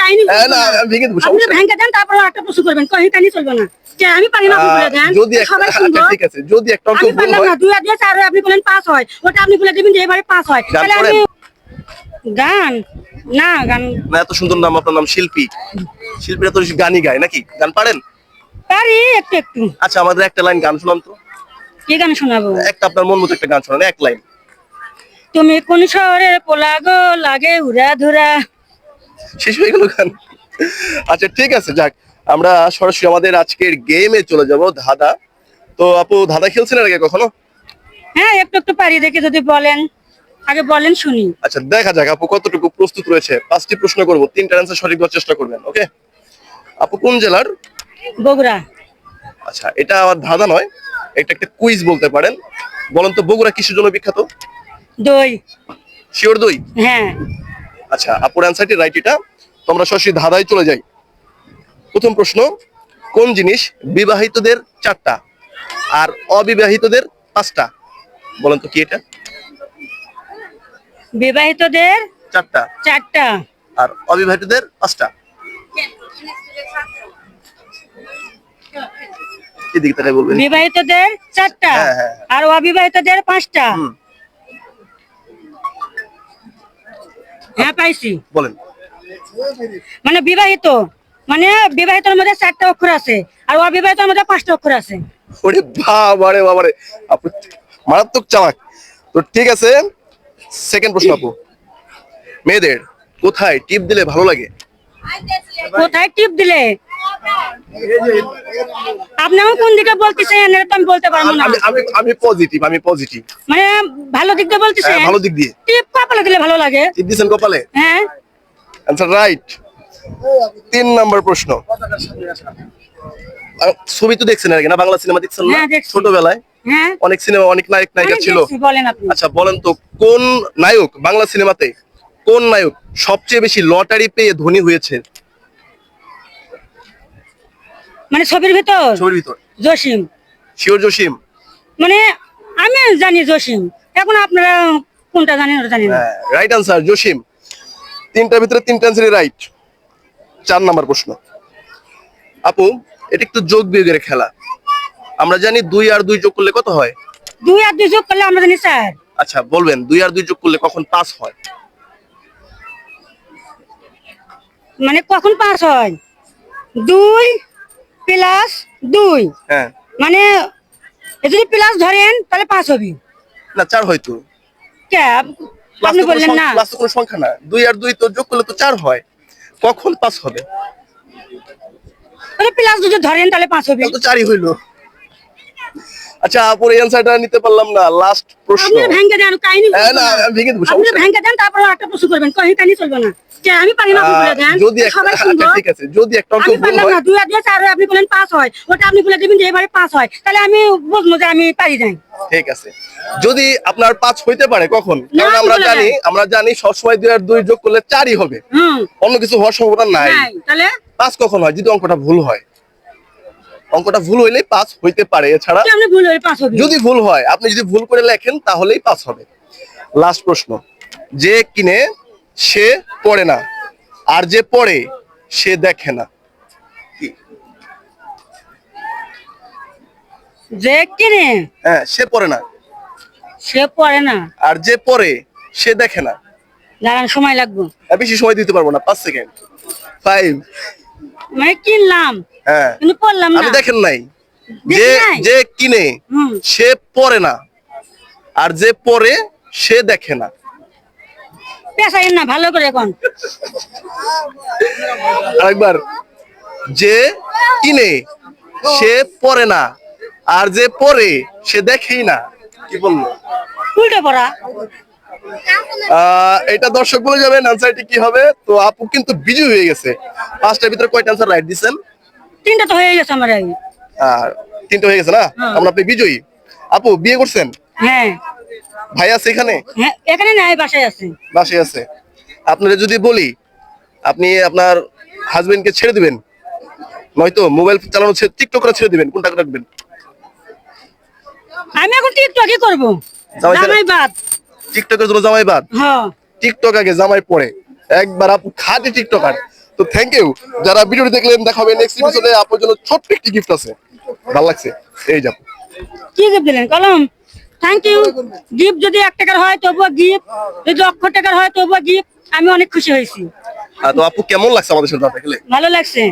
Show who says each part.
Speaker 1: কাহিনী
Speaker 2: না, আমি ভেঙে দেবো,
Speaker 1: আপনি ভেঙে দেন তারপর একটা প্রশ্ন করবেন। কাহিনী কাহিনী চলবে না। আমি পারি না বলে দেন
Speaker 2: যদি
Speaker 1: সবাই শুনব।
Speaker 2: আচ্ছা, ঠিক আছে যদি একটা অঙ্ক ভুল হয়
Speaker 1: দুই আর দুই চার আপনি বলেন পাস হয়। ওটা আপনি বলে দিবেন যে এবারে পাস হয়। তাহলে আমি গান? না গান
Speaker 2: না এত সুন্দর নাম আপনার নাম শিল্পী। শিল্পীরা তো গানই গায় নাকি? গান পারেন?
Speaker 1: পারি একটু একটু।
Speaker 2: আচ্ছা আমাদের একটা লাইন গান শোনান তো।
Speaker 1: কি গান শোনাবো?
Speaker 2: একটা আপনার মন মতো একটা গান শোনান এক লাইন।
Speaker 1: তুমি কোন শহরের পোলা গো লাগে উড়া ধুরা।
Speaker 2: শেষ হয়ে গেল গান। আচ্ছা ঠিক আছে যাক। আমরা সরাসরি আমাদের আজকের গেমে চলে যাব ধাঁধা। তো আপু ধাঁধা খেলছেন আগে কখনো?
Speaker 1: হ্যাঁ একটু একটু পারি দেখে যদি বলেন। আগে বলেন শুনি।
Speaker 2: আচ্ছা দেখা যাক আপু কতটুকু প্রস্তুত রয়েছে। পাঁচটি প্রশ্ন করব তিনটা অ্যান্সার সঠিক দেওয়ার চেষ্টা করবেন ওকে আপু কোন জেলার?
Speaker 1: বগুড়া।
Speaker 2: আচ্ছা এটা আমার ধাঁধা নয় এটা একটা কুইজ বলতে পারেন। বলেন তো বগুড়া কিসের জন্য বিখ্যাত?
Speaker 1: দই।
Speaker 2: শিওর দই?
Speaker 1: হ্যাঁ।
Speaker 2: আচ্ছা আপুর অ্যান্সারটি রাইট এটা। তো আমরা সরাসরি ধাঁধায় চলে যাই। প্রথম প্রশ্ন কোন জিনিস বিবাহিতদের চারটা আর অবিবাহিতদের পাঁচটা? বলেন তো কি এটা?
Speaker 1: বিবাহিতদের
Speaker 2: চারটা।
Speaker 1: চারটা।
Speaker 2: আর অবিবাহিতদের পাঁচটা।
Speaker 1: বিবাহিতদের চারটা
Speaker 2: হ্যাঁ, হ্যাঁ, হ্যাঁ।
Speaker 1: আর অবিবাহিতদের পাঁচটা। হ্যাঁ পাইছি।
Speaker 2: বলেন।
Speaker 1: মানে বিবাহিত মানে বিবাহিতের মধ্যে চারটা অক্ষর আছে আর অবিবাহিতের মধ্যে পাঁচটা অক্ষর আছে।
Speaker 2: ওরে বাবারে মারাত্মক চালাক। তো ঠিক আছে সেকেন্ড প্রশ্ন আপু। মেয়েদের কোথায় টিপ দিলে ভালো লাগে?
Speaker 1: কোথায় টিপ দিলে? আপনি আমার কোন দিকে বলতেছেন? এটা তো আমি বলতে পারব না।
Speaker 2: আমি আমি আমি পজিটিভ আমি পজিটিভ
Speaker 1: মানে ভালো দিক দিয়ে বলতেছেন?
Speaker 2: ভালো দিক দিয়ে।
Speaker 1: টিপ কপালে দিলে ভালো লাগে।
Speaker 2: টিপ কপালে?
Speaker 1: হ্যাঁ।
Speaker 2: আনসার রাইট তিন নম্বর প্রশ্ন। ছবি তো দেখছেন আর কি না? বাংলা সিনেমা দেখছেন না?
Speaker 1: হ্যাঁ,
Speaker 2: ছোটবেলায়?
Speaker 1: হ্যাঁ।
Speaker 2: অনেক সিনেমা অনেক নায়ক নায়িকা ছিল। আচ্ছা বলেন তো কোন নায়ক বাংলা সিনেমাতে কোন নায়ক সবচেয়ে বেশি লটারি পেয়ে ধনী হয়েছে?
Speaker 1: মানে ছবির ভিতর?
Speaker 2: ছবির ভিতর।
Speaker 1: জসিম।
Speaker 2: শিওর জসিম।
Speaker 1: মানে আমি জানি জসিম। এখন আপনারা কোনটা জানেন ওটা জানি না।
Speaker 2: Right answer Jasim. তিনটার ভিতরে তিনটা আনসারই রাইট চার নাম্বার প্রশ্ন। আপু এটা একটু যোগ বিয়োগের খেলা। আমরা জানি দুই আর দুই যোগ করলে কত হয়?
Speaker 1: দুই আর দুই যোগ করলে আমরা জানি স্যার
Speaker 2: আচ্ছা বলবেন দুই আর দুই যোগ করলে কখন পাস হয়?
Speaker 1: মানে কখন পাস হয়? দুই দুই।
Speaker 2: হ্যাঁ।
Speaker 1: মানে যদি প্লাস ধরেন তাহলে পাঁচ হবে।
Speaker 2: না চার হয়তো।
Speaker 1: ক্যাব আপনি বললেন না।
Speaker 2: প্লাস কোনো সংখ্যা না। দুই আর দুই তো যোগ করলে তো চার হয়। কখন পাস হবে?
Speaker 1: তাহলে প্লাস যদি ধরেন তাহলে পাঁচ হবে।
Speaker 2: তো চারই হইল। আচ্ছা আপুর এই অ্যান্সারটা নিতে পারলাম না লাস্ট প্রশ্ন।
Speaker 1: আপনি ভেঙে দেন কাহিনী
Speaker 2: হ্যাঁ, না আমি ভেঙে দেবো
Speaker 1: আপনি
Speaker 2: সমস্যা নেই।
Speaker 1: ভেঙে দেন তারপর একটা প্রশ্ন করবেন কাহিনী কাহিনী চলবে না। যে আমি পারি না আপনি বলে দেন।
Speaker 2: যদি একটা
Speaker 1: সবাই
Speaker 2: আচ্ছা ঠিক আছে যদি একটা অঙ্ক ভুল হয়
Speaker 1: না দুই চার হয়, আপনি বলেন পাস হয়। ওটা আপনি বলে দিবেন যে এবারে পাস হয়। তাহলে আমি বুঝব যে আমি পারি নাই।
Speaker 2: ঠিক আছে। যদি আপনার পাঁচ হইতে পারে কখন? কারণ আমরা জানি আমরা জানি সবসময় দুই আর দুই যোগ করলে চারই হবে। অন্য কিছু হওয়ার সম্ভাবনা নাই।
Speaker 1: নাই তাহলে?
Speaker 2: পাঁচ কখন হয়? যদি অঙ্কটা ভুল হয়। অঙ্কটা ভুল হইলে পাঁচ হইতে পারে। এছাড়া
Speaker 1: হয়ে পাস
Speaker 2: যদি ভুল হয় আপনি যদি ভুল করে লেখেন তাহলেই পাস হবে। লাস্ট প্রশ্ন। যে কিনে সে পড়ে না। আর যে পড়ে সে দেখে না।
Speaker 1: যে কিনে
Speaker 2: হ্যাঁ সে পড়ে না।
Speaker 1: সে পড়ে না।
Speaker 2: আর যে পড়ে সে দেখে না।
Speaker 1: দাঁড়ান সময় লাগবে।
Speaker 2: আর বেশি সময় দিতে পারব না পাঁচ সেকেন্ড। ফাইভ
Speaker 1: মানে কিনলাম।
Speaker 2: হ্যাঁ।
Speaker 1: কিন্তু না।
Speaker 2: আমি দেখেন নাই। যে যে কিনে সে পড়ে না। আর যে পড়ে সে দেখে না।
Speaker 1: পেশাই না ভালো করে এখন
Speaker 2: আরেকবার। যে কিনে সে পড়ে না। আর যে পড়ে সে দেখেই না। কি বলব?
Speaker 1: উল্টে পড়া।
Speaker 2: এটা দর্শক বলে যাবেন আনসারটি কি হবে? তো আপু কিন্তু বিজয় হয়ে গেছে। পাঁচটার ভিতরে কয়টা আনসার রাইট দিছেন?
Speaker 1: তিনটা তো হয়ে গেছে আমার
Speaker 2: আর তিনটা হয়ে গেছে না?
Speaker 1: হ্যাঁ।
Speaker 2: আমরা আপনি বিজয়ী। আপু বিয়ে করছেন?
Speaker 1: হ্যাঁ।
Speaker 2: ভাই আছে এখানে?
Speaker 1: হ্যাঁ এখানে নাই বাসায় আছে।
Speaker 2: বাসে আছে। আপনারা যদি বলি আপনি আপনার হাজবেন্ডকে ছেড়ে দিবেন? নয়তো মোবাইল চালানো ছেড়ে টিকটক করে ছেড়ে দিবেন কোনটা রাখবেন?
Speaker 1: আমি এখন টিকটকই করব। জামাই বাদ
Speaker 2: টিকটকের জন্য জামাই বাদ।
Speaker 1: হ্যাঁ।
Speaker 2: টিকটক আগে জামাই পড়ে একবার আপু খাটি টিকটকার তো থ্যাংক ইউ যারা ভিডিওটি দেখলেন দেখা হবে নেক্সট এপিসোডে আপনার জন্য ছোট্ট একটি গিফট আছে। ভালো লাগছে। এই যাব
Speaker 1: কি গিফট দিলেন? কলম। থ্যাংক ইউ গিফট যদি এক টাকার হয় তবুও গিফট যদি অক্ষর টাকার হয় তবুও গিফট আমি অনেক খুশি হয়েছি।
Speaker 2: তো আপু কেমন লাগছে আমাদের সাথে দেখলে
Speaker 1: ভালো লাগছে।